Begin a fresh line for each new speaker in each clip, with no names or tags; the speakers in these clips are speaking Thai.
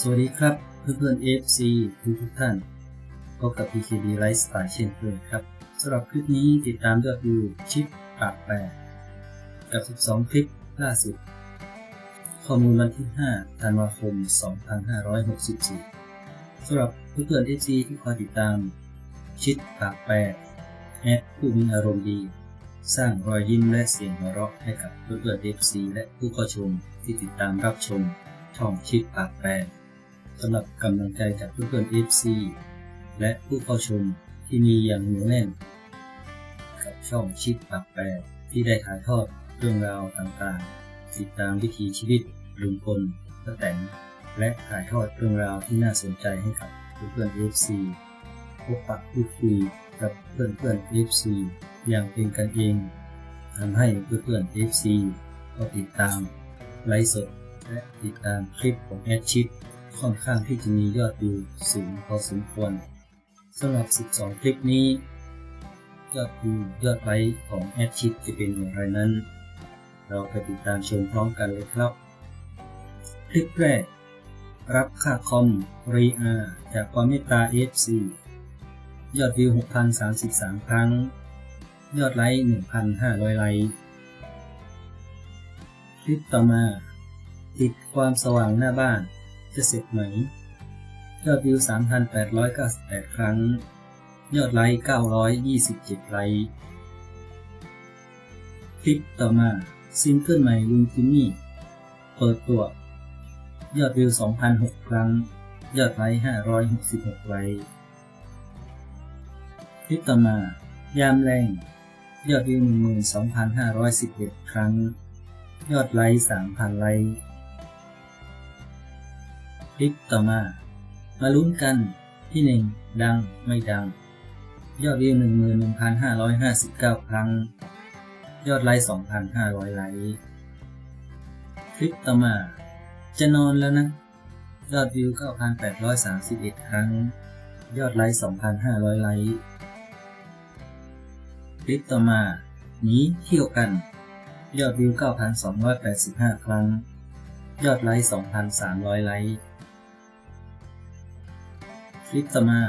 สวัสดีครับ เพื่อนๆ FC ทุกทุกท่านพบกับ PKD Lifestyle เช่นเคยครับสำหรับคลิปนี้ติดตามยอดวิวชิปปากแปดกับ 12 คลิปล่าสุด ข้อมูลวันที่ 5 ธันวาคม 2564สำหรับเพื่อนๆ FC ที่คอยติดตาม ชิดปากแปดแอดผู้มีอารมณ์ดีสร้างรอยยิ้มและเสียงหัวเราะให้กับเพื่อนๆ FC และผู้เข้าชมที่ติดตามรับชมช่องชิดปากแปด สำหรับกำลังใจจากเพื่อนๆ FC และผู้เข้าชมที่มีอย่างเหนียวแน่น กับช่องชิดปากแปดที่ได้ถ่ายทอดเรื่องราวต่างๆ ติดตามวิถีชีวิตลุงพลป้าแตนและถ่ายทอดเรื่องราวที่น่าสนใจให้กับเพื่อนๆ FC พบปะพูดคุยกับเพื่อนๆ FC อย่างเป็นกันเองทำให้เพื่อนๆ FC ก็ติดตามไลฟ์สดและติดตามคลิปของแอดชิป ค่อนข้างที่จะมียอดวิวสูงพอสมควรสำหรับ 12 คลิปนี้ ยอดวิวยอดไลค์ของแอดชิปจะเป็นอย่างไรนั้น เราไปติดตามชมพร้อมกันเลยครับ คลิปแรก รับค่าคอมรีอาจากความเมตตา FC ยอดวิว 6,033 ครั้ง ยอดไลค์ 1,500 ไลค์คลิปต่อมา ติดความสว่างหน้าบ้าน จะเสร็จไหม ยอดวิว 3,898 ครั้ง ยอดไลค์ 927 ไลค์ คลิปต่อมา ซิงเกิลใหม่ลุงจิมมี่ เปิดตัว ยอดวิว 2,006 ครั้ง ยอดไลค์ 566 ไลค์ คลิปต่อมา ยามแรง ยอดวิว 12,511 ครั้ง ยอดไลค์ 3,000 ไลค์ คลิปต่อมา มาลุ้นกันที่หนึ่งดังไม่ดัง ยอดวิว 11,559 ครั้ง ยอดไลค์ 2,500 ไลค์คลิปต่อมา จะนอนแล้วนะ ยอดวิว 9,831 ครั้ง ยอดไลค์ 2,500 ไลค์คลิปต่อมาหนีเที่ยวกัน ยอดวิว 9,285 ครั้ง ยอดไลค์ 2,300 ไลค์ ลิปต่อมา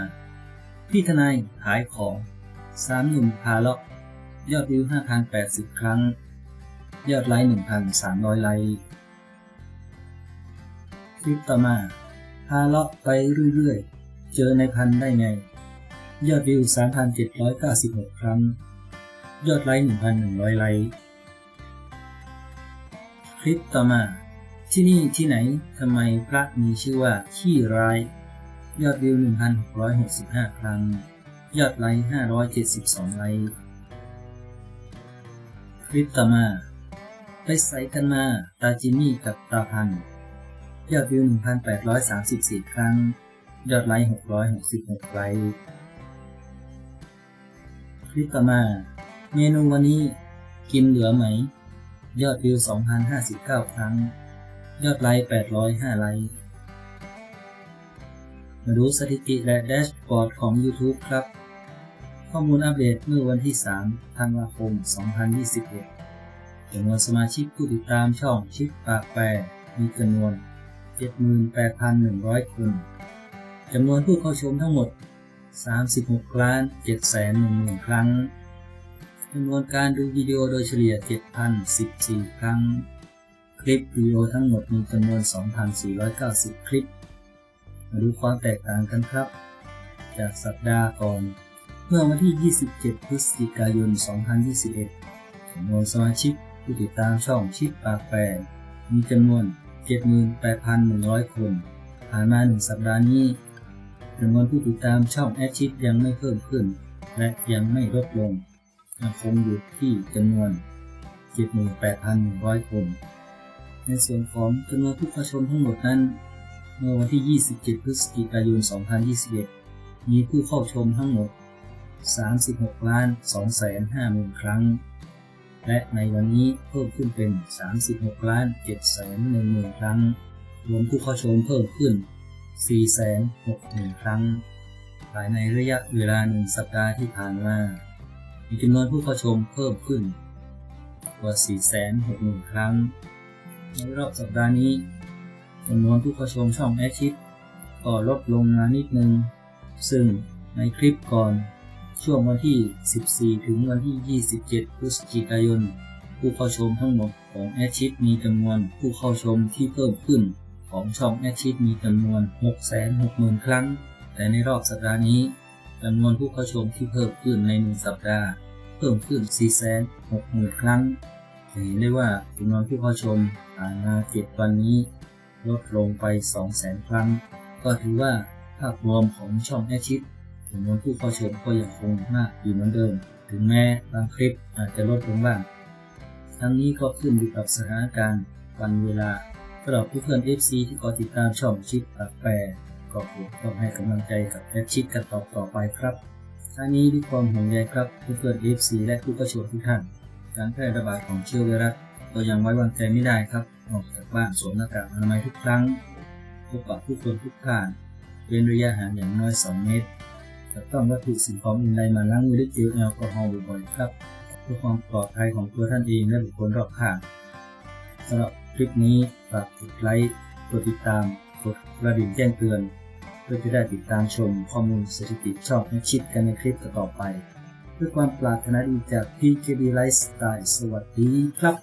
พี่ทนายขายของสามหนุ่มพาเลาะยอดวิว 5,080 ครั้ง ยอดไลค์ 1,300 ไลค์คลิปต่อมา พาเลาะไปเรื่อยๆ เจอในพันได้ไง ยอดวิว 3,796 ครั้ง ยอดไลค์ 1,100 ไลค์คลิปต่อมา ที่นี่ที่ไหนทำไมพระมีชื่อว่าขี้ร้าย ยอดวิว 1,665 ครั้ง ยอดไลค์ 572 ไลค์ คลิปต่อมา ไปใส่กันมา ตาจิมี่กับตาพัน ยอดวิว 1,834 ครั้ง ยอดไลค์ 666 ไลค์ คลิปต่อมา เมนูวันนี้กินเหลือไหม ยอดวิว 2,059 ครั้ง ยอดไลค์ 805 ไลค์ มาดูสถิติและแดชบอร์ดของ YouTube ครับ ข้อมูลอัปเดตเมื่อวันที่ 3 ธันวาคม 2021จำนวนสมาชิกผู้ติดตามช่องชิปปากแปรมีจำนวน 78,100 คน จำนวนผู้เข้าชมทั้งหมด 36ล้าน7แสน1หมื่นครั้ง จำนวนการดูวิดีโอโดยเฉลี่ย 7,014 ครั้ง คลิปวิดีโอทั้งหมดมีจำนวน 2,490 คลิป มาดูความแตกต่างกันครับ จากสัปดาห์ก่อน เมื่อวันที่ 27 พฤศจิกายน 2021จำนวนสมาชิกผู้ติดตามช่องชิปปากแปรมีจำนวน 78,100 คน ผ่านมาหนึ่งสัปดาห์นี้จำนวนผู้ติดตามช่องแอดชิปยังไม่เพิ่มขึ้น และยังไม่ลดลงยังคงอยู่ที่จำนวน 78,100 คน ในส่วนของจำนวนผู้เข้าชมทั้งหมดนั้น เมื่อวันที่ 27 พฤศจิกายน 2021 มีผู้เข้าชมทั้งหมด 36 ล้าน 2 แสน5หมื่นครั้ง และในวันนี้เพิ่มขึ้นเป็น 36 ล้าน 7 แสน1หมื่นครั้ง รวมผู้เข้าชมเพิ่มขึ้น 4 แสน6หมื่นครั้ง ภายในระยะเวลาหนึ่งสัปดาห์ที่ผ่านมา มีจำนวนผู้เข้าชมเพิ่มขึ้นกว่า 4 6 0 0 0 0 ครั้ง ในรอบสัปดาห์นี้ จำนวนผู้เข้าชมช่องแอชิดก็ลดลงมานิดนึง ซึ่งในคลิปก่อนช่วงวันที่ 14 ถึงวันที่ 27 พฤศจิกายน ผู้เข้าชมทั้งหมดของแอชิดมีจำนวนผู้เข้าชมที่เพิ่มขึ้นของช่องแอชิดมีจำนวน 660,000 ครั้ง แต่ในรอบสัปดาห์นี้จำนวนผู้เข้าชมที่เพิ่มขึ้นในหนึ่งสัปดาห์ เพิ่มขึ้น 460,000 ครั้งเห็นได้ว่าจำนวนผู้เข้าชมผ่านมา7วันนี้ ลดลงไป 200,000 ครั้ง ก็ถือว่าภาพรวมของช่องแอชิดจำนวนผู้เข้าชมก็ยังคงมากอยู่เหมือนเดิม ถึงแม้บางคลิปอาจจะลดลงบ้าง ทั้งนี้ก็ขึ้นอยู่กับสถานการณ์วันเวลาสำหรับเพื่อน FC ที่กดติดตามช่องชิดปากแปรก็คงต้องให้กำลังใจกับแอชิดกันต่อต่อไปครับท่านี้ด้วยความห่วงใยครับเพื่อน FC และผู้ประชมทุกท่าน การแพร่ระบาดของเชื้อไวรัสก็ยังไว้วางใจไม่ได้ครับ ออกจากบ้านสวมหน้ากากอนามัยทุกครั้งพบปะผู้คนทุกท่านเว้นระยะห่างอย่างน้อย 2 เมตรจะต้องวัตถุสิ่งของอื่นใดมาล้างมือด้วยเจลแอลกอฮอล์บ่อยๆครับเพื่อความปลอดภัยของตัวท่านเองและบุคคลรอบข้างสำหรับคลิปนี้ฝากกดไลค์กดติดตามกดกระดิ่งแจ้งเตือน เพื่อจะได้ติดตามชมข้อมูลสถิติช่องและชิดกันในคลิปต่อไป เพื่อความปรารถนาดีจาก PKB Lifestyle สวัสดีครับ